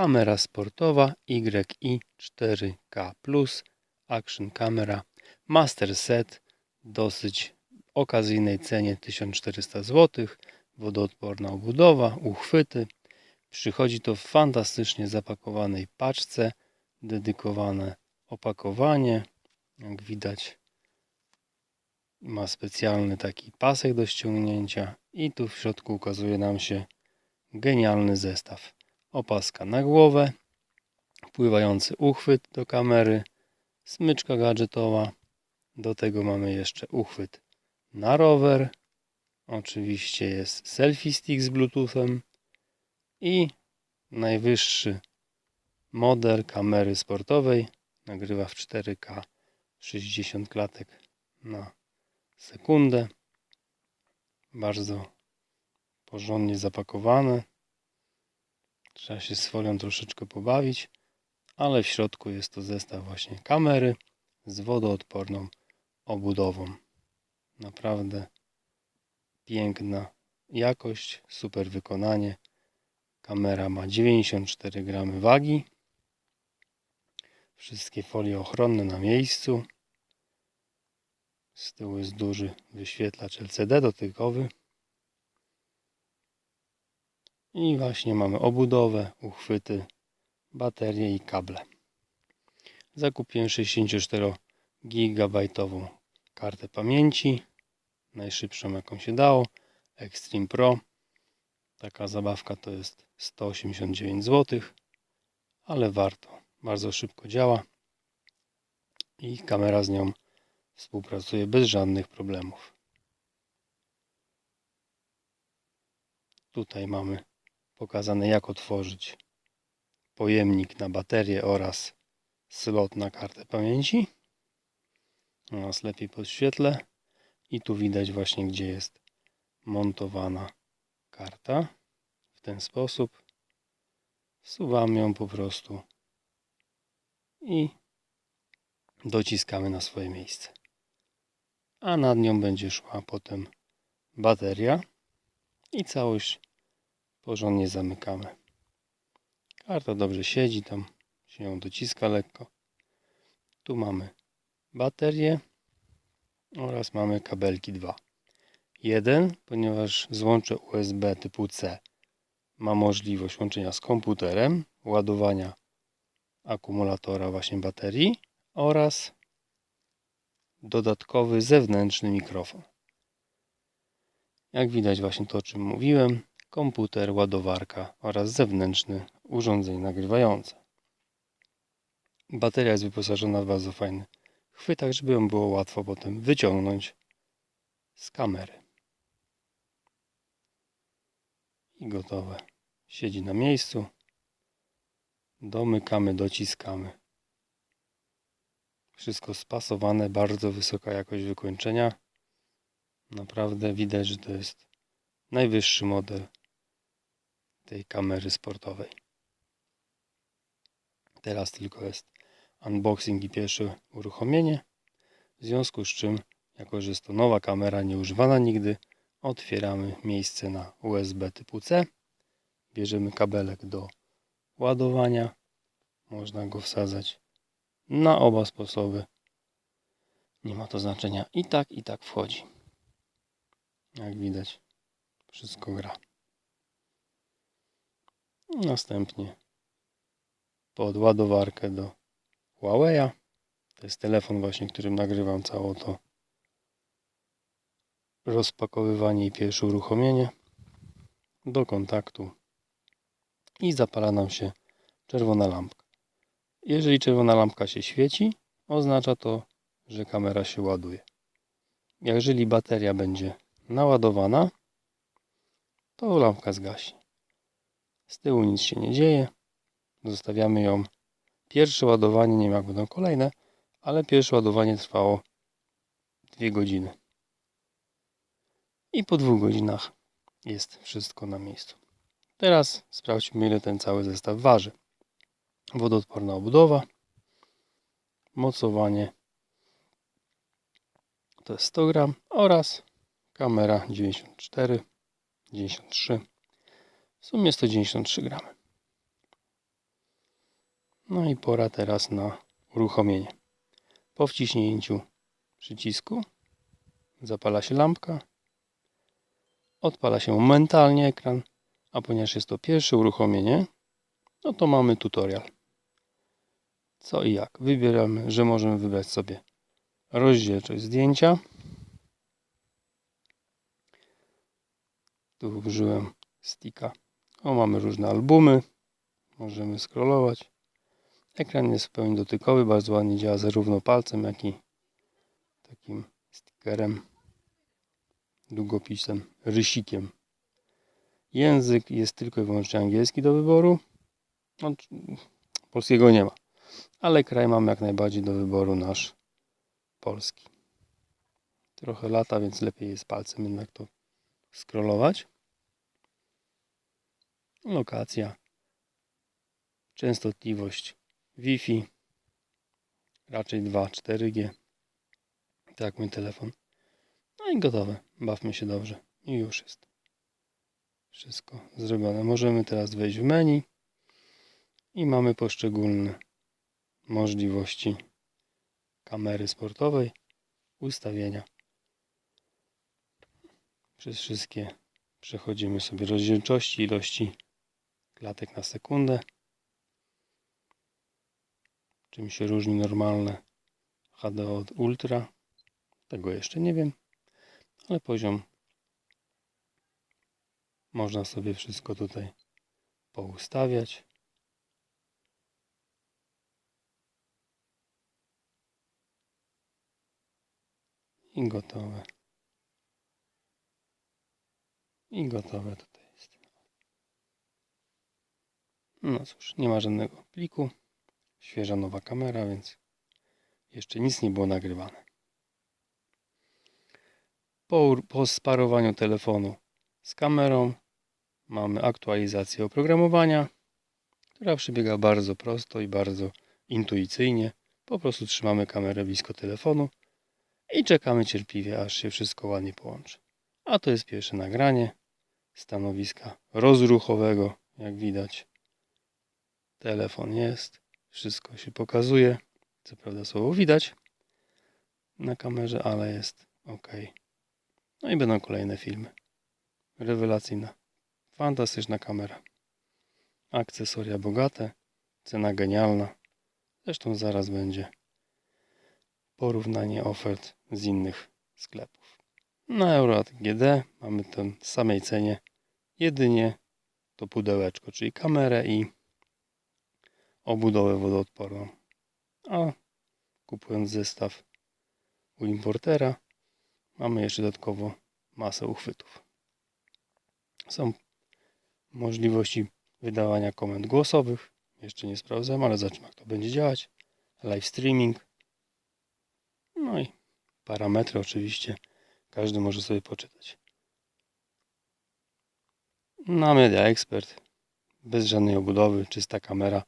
Kamera sportowa YI 4K Plus Action Camera Master Set dosyć okazyjnej cenie 1400 zł. Wodoodporna obudowa, uchwyty. Przychodzi to w fantastycznie zapakowanej paczce. Dedykowane opakowanie. Jak widać ma specjalny taki pasek do ściągnięcia i tu w środku ukazuje nam się genialny zestaw. Opaska na głowę, pływający uchwyt do kamery, smyczka gadżetowa. Do tego mamy jeszcze uchwyt na rower. Oczywiście jest selfie stick z bluetoothem i najwyższy model kamery sportowej. Nagrywa w 4K 60 klatek na sekundę. Bardzo porządnie zapakowane. Trzeba się z folią troszeczkę pobawić, ale w środku jest to zestaw właśnie kamery z wodoodporną obudową. Naprawdę piękna jakość, super wykonanie. Kamera ma 94 gramy wagi. Wszystkie folie ochronne na miejscu. Z tyłu jest duży wyświetlacz LCD dotykowy. I właśnie mamy obudowę, uchwyty, baterie i kable. Zakupiłem 64 GB kartę pamięci. Najszybszą jaką się dało. Extreme Pro. Taka zabawka to jest 189 zł. Ale warto. Bardzo szybko działa. I kamera z nią współpracuje bez żadnych problemów. Tutaj mamy pokazane jak otworzyć pojemnik na baterię oraz slot na kartę pamięci. Oraz lepiej podświetlę. I tu widać właśnie gdzie jest montowana karta. W ten sposób wsuwamy ją po prostu i dociskamy na swoje miejsce. A nad nią będzie szła potem bateria i całość porządnie zamykamy. Karta dobrze siedzi, tam się ją dociska lekko. Tu mamy baterię oraz mamy kabelki dwa. Jeden, ponieważ złącze USB typu C ma możliwość łączenia z komputerem, ładowania akumulatora właśnie baterii oraz dodatkowy zewnętrzny mikrofon. Jak widać właśnie to o czym mówiłem, komputer, ładowarka oraz zewnętrzne urządzenie nagrywające. Bateria jest wyposażona w bardzo fajny chwytak, żeby ją było łatwo potem wyciągnąć z kamery. I gotowe. Siedzi na miejscu. Domykamy, dociskamy. Wszystko spasowane, bardzo wysoka jakość wykończenia. Naprawdę widać, że to jest najwyższy model tej kamery sportowej. Teraz tylko jest unboxing i pierwsze uruchomienie. W związku z czym, jako że jest to nowa kamera, nieużywana nigdy, otwieramy miejsce na USB typu C. Bierzemy kabelek do ładowania. Można go wsadzać na oba sposoby. Nie ma to znaczenia. I tak, i tak wchodzi. Jak widać, wszystko gra. Następnie pod ładowarkę do Huawei'a. To jest telefon właśnie, którym nagrywam całe to rozpakowywanie i pierwsze uruchomienie do kontaktu i zapala nam się czerwona lampka. Jeżeli czerwona lampka się świeci, oznacza to, że kamera się ładuje. Jeżeli bateria będzie naładowana, to lampka zgasi. Z tyłu nic się nie dzieje. Zostawiamy ją. Pierwsze ładowanie, nie wiem jak będą kolejne, ale pierwsze ładowanie trwało 2 godziny. I po dwóch godzinach jest wszystko na miejscu. Teraz sprawdźmy ile ten cały zestaw waży. Wodoodporna obudowa, mocowanie to jest 100 gram oraz kamera 94, 93 w sumie 193 gramy. No i pora teraz na uruchomienie. Po wciśnięciu przycisku zapala się lampka, odpala się momentalnie ekran, a ponieważ jest to pierwsze uruchomienie, no to mamy tutorial. Co i jak. Wybieramy, że możemy wybrać sobie rozdzielczość zdjęcia. Tu użyłem sticka. O, mamy różne albumy. Możemy scrollować. Ekran jest w pełni dotykowy, bardzo ładnie działa zarówno palcem, jak i takim stickerem, długopisem, rysikiem. Język jest tylko i wyłącznie angielski do wyboru. No, polskiego nie ma, ale kraj mamy jak najbardziej do wyboru nasz polski. Trochę lata, więc lepiej jest palcem jednak to scrollować. Lokacja, częstotliwość Wi-Fi, raczej 2, 4G, tak jak mój telefon. No i gotowe. Bawmy się dobrze. I już jest wszystko zrobione. Możemy teraz wejść w menu i mamy poszczególne możliwości kamery sportowej, ustawienia. Przez wszystkie przechodzimy sobie rozdzielczości, ilości klatek na sekundę. Czym się różni normalne HD od Ultra? Tego jeszcze nie wiem, ale poziom można sobie wszystko tutaj poustawiać. I gotowe. I gotowe tutaj. No cóż, nie ma żadnego pliku. Świeża nowa kamera, więc jeszcze nic nie było nagrywane. Po, po sparowaniu telefonu z kamerą mamy aktualizację oprogramowania, która przebiega bardzo prosto i bardzo intuicyjnie. Po prostu trzymamy kamerę blisko telefonu i czekamy cierpliwie, aż się wszystko ładnie połączy. A to jest pierwsze nagranie stanowiska rozruchowego, jak widać. Telefon jest, wszystko się pokazuje. Co prawda słowo widać na kamerze, ale jest ok. No i będą kolejne filmy. Rewelacyjna, fantastyczna kamera. Akcesoria bogate, cena genialna. Zresztą zaraz będzie porównanie ofert z innych sklepów. Na Euro.GD mamy tę samej cenie, jedynie to pudełeczko, czyli kamerę i obudowę wodoodporną. A kupując zestaw u importera, mamy jeszcze dodatkowo masę uchwytów. Są możliwości wydawania komend głosowych. Jeszcze nie sprawdzam, ale zobaczymy jak to będzie działać. Live streaming. No i parametry oczywiście. Każdy może sobie poczytać. Na Media Expert. Bez żadnej obudowy, czysta kamera.